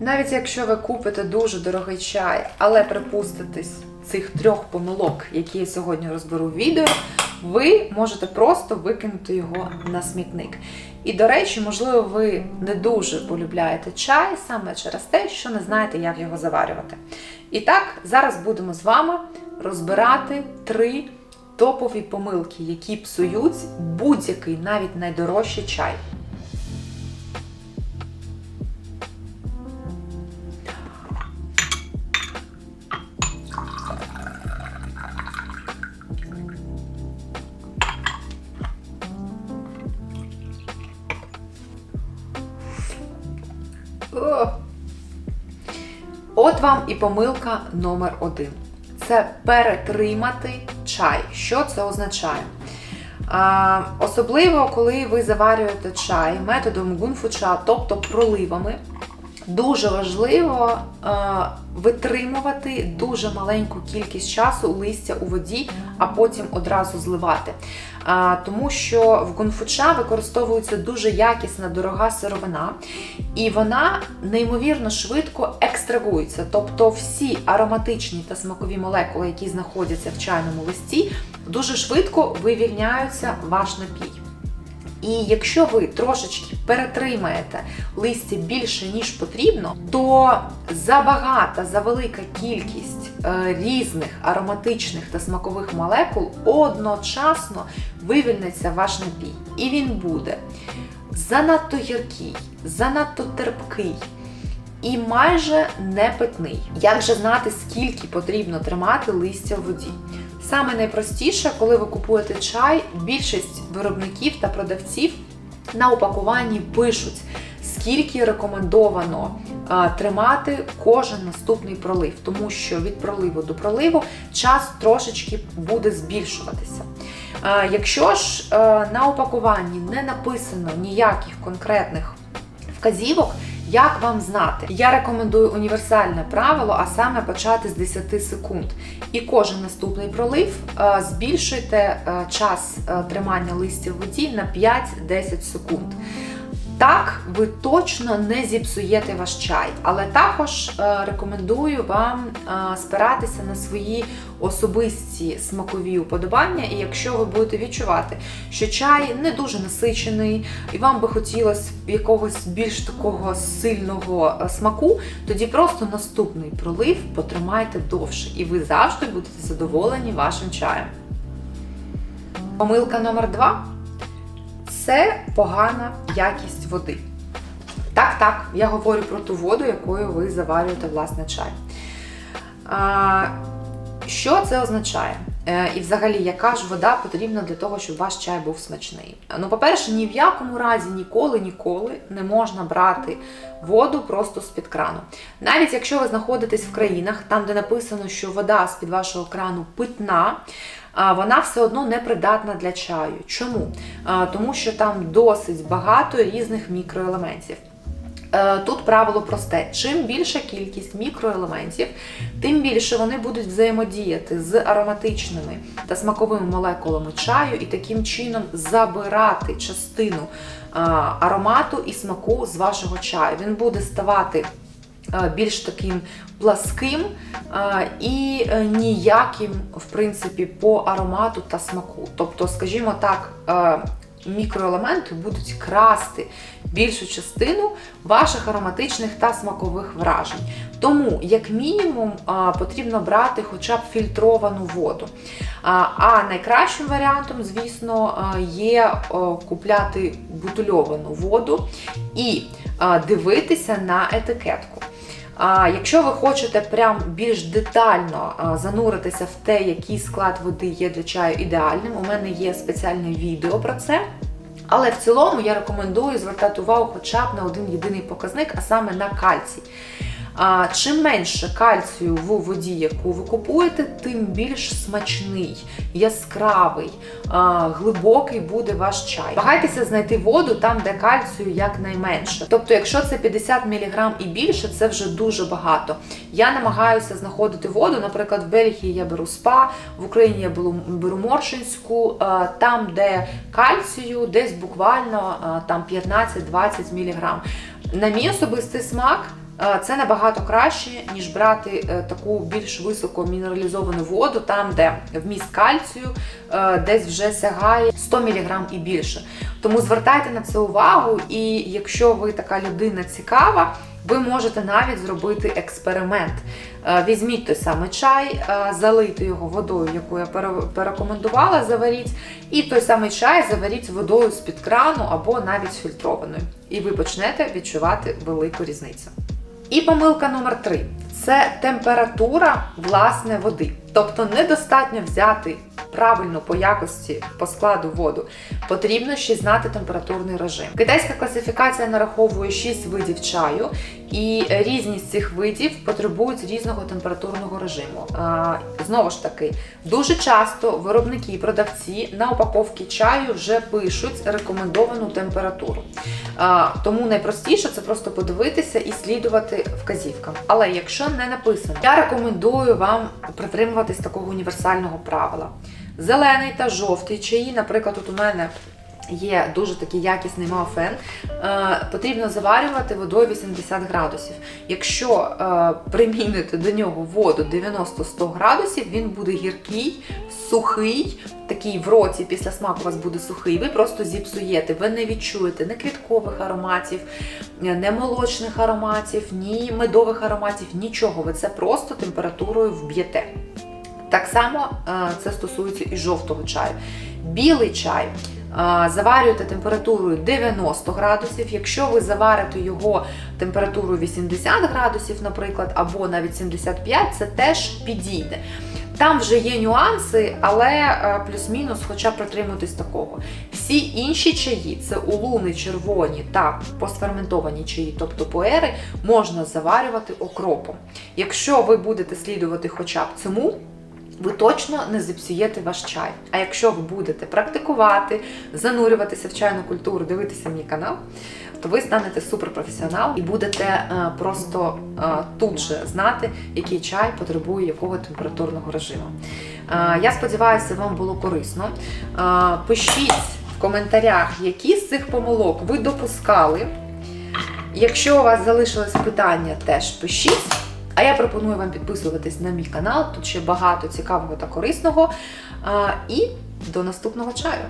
Навіть якщо ви купите дуже дорогий чай, але припуститесь цих трьох помилок, які я сьогодні розберу в відео, ви можете просто викинути його на смітник. І, до речі, можливо, ви не дуже полюбляєте чай саме через те, що не знаєте, як його заварювати. І так, зараз будемо з вами розбирати три топові помилки, які псують будь-який, навіть найдорожчий чай. От вам і помилка номер один. Це перетримати чай. Що це означає? А, особливо, коли ви заварюєте чай методом гунфуча, тобто проливами, дуже важливо е, витримувати дуже маленьку кількість часу листя у воді, а потім одразу зливати. А, тому що в гунфуча використовується дуже якісна дорога сировина, і вона неймовірно швидко екстрагується. Тобто всі ароматичні та смакові молекули, які знаходяться в чайному листі, дуже швидко вивільняються ваш напій. І якщо ви трошечки перетримаєте листя більше, ніж потрібно, то забагата, завелика кількість е, різних ароматичних та смакових молекул одночасно вивільниться ваш напій. І він буде занадто гіркий, занадто терпкий. І майже не питний. Як же знати, скільки потрібно тримати листя в воді? Саме найпростіше, коли ви купуєте чай, більшість виробників та продавців на упакуванні пишуть, скільки рекомендовано тримати кожен наступний пролив, тому що від проливу до проливу час трошечки буде збільшуватися. Якщо ж на упакуванні не написано ніяких конкретних вказівок, як вам знати? Я рекомендую універсальне правило, а саме почати з 10 секунд. І кожен наступний пролив е, збільшуйте е, час е, тримання листя в воді на 5-10 секунд. Так, ви точно не зіпсуєте ваш чай, але також е, рекомендую вам е, спиратися на свої особисті смакові уподобання. І якщо ви будете відчувати, що чай не дуже насичений, і вам би хотілося якогось більш такого сильного е, смаку, тоді просто наступний пролив потримайте довше, і ви завжди будете задоволені вашим чаєм. Помилка номер два це погана якість води. Так, так, я говорю про ту воду, якою ви заварюєте власне чай. А, що це означає? Е, І взагалі, яка ж вода потрібна для того, щоб ваш чай був смачний? Ну, по-перше, ні в якому разі ніколи ніколи не можна брати воду просто з-під крану. Навіть якщо ви знаходитесь в країнах, там, де написано, що вода з-під вашого крану питна, вона все одно не придатна для чаю. Чому? Тому що там досить багато різних мікроелементів. Е, Тут правило просте: чим більша кількість мікроелементів, тим більше вони будуть взаємодіяти з ароматичними та смаковими молекулами чаю і таким чином забирати частину аромату і смаку з вашого чаю. Він буде ставати більш таким пласким е, і е, ніяким, в принципі, по аромату та смаку. Тобто, скажімо так, е, мікроелементи будуть красти більшу частину ваших ароматичних та смакових вражень. Тому, як мінімум, потрібно брати хоча б фільтровану воду. А найкращим варіантом, звісно, є купляти бутильовану воду і дивитися на етикетку. А якщо ви хочете прям більш детально зануритися в те, який склад води є для чаю ідеальним, у мене є спеціальне відео про це. Але в цілому я рекомендую звертати увагу хоча б на один єдиний показник, а саме на кальцій. А, чим менше кальцію в воді, яку ви купуєте, тим більш смачний, яскравий, глибокий буде ваш чай. Намагайтеся знайти воду там, де кальцію якнайменше. Тобто, якщо це 50 мг і більше, це вже дуже багато. Я намагаюся знаходити воду. Наприклад, в Бельгії я беру спа, в Україні я беру, Моршинську, там, де кальцію, десь буквально там 15-20 мг. На мій особистий смак. Е, Це набагато краще, ніж брати е, таку більш високо мінералізовану воду, там, де вміст кальцію е, десь вже сягає 100 мг і більше. Тому звертайте на це увагу, і якщо ви така людина цікава, ви можете навіть зробити експеримент. Візьміть той самий чай, залийте його водою, яку я порекомендувала, заваріть, і той самий чай заваріть водою з-під крану або навіть фільтрованою. І ви почнете відчувати велику різницю. І помилка номер три це температура власне води. Тобто недостатньо взяти правильно по якості по складу воду. Потрібно ще знати температурний режим. Китайська класифікація нараховує 6 видів чаю, і різність цих видів потребують різного температурного режиму. Знову ж таки, дуже часто виробники і продавці на упаковці чаю вже пишуть рекомендовану температуру. Тому найпростіше це просто подивитися і слідувати вказівкам. Але якщо не написано, я рекомендую вам притримуватись такого універсального правила. Зелений та жовтий чаї, наприклад, тут у мене є дуже такий якісний маофен, е, потрібно заварювати водою 80 градусів. Якщо е, примінити до нього воду 90-100 градусів, він буде гіркий, сухий, такий в роті після смаку у вас буде сухий. Ви просто зіпсуєте, ви не відчуєте ні квіткових ароматів, не молочних ароматів, ні медових ароматів, нічого. Ви це просто температурою вб'єте. Так само е, це стосується і жовтого чаю. Білий чай е, заварюєте температурою 90 градусів. Якщо ви заварите його температурою 80 градусів, наприклад, або навіть 75, це теж підійде. Там вже є нюанси, але е, плюс-мінус, хоча притримуйтесь такого. Всі інші чаї, це улуни, червоні та постферментовані чаї, тобто поери, можна заварювати окропом. Якщо ви будете слідувати хоча б цьому, ви точно не зіпсуєте ваш чай. А якщо ви будете практикувати, занурюватися в чайну культуру, дивитися мій канал, то ви станете суперпрофесіоналом і будете е, просто е, тут же знати, який чай потребує якого температурного режиму. Е, я сподіваюся, вам було корисно. Пишіть в коментарях, які з цих помилок ви допускали. Якщо у вас залишились питання, теж пишіть. А я пропоную вам підписуватись на мій канал. Тут ще багато цікавого та корисного. І до наступного чаю!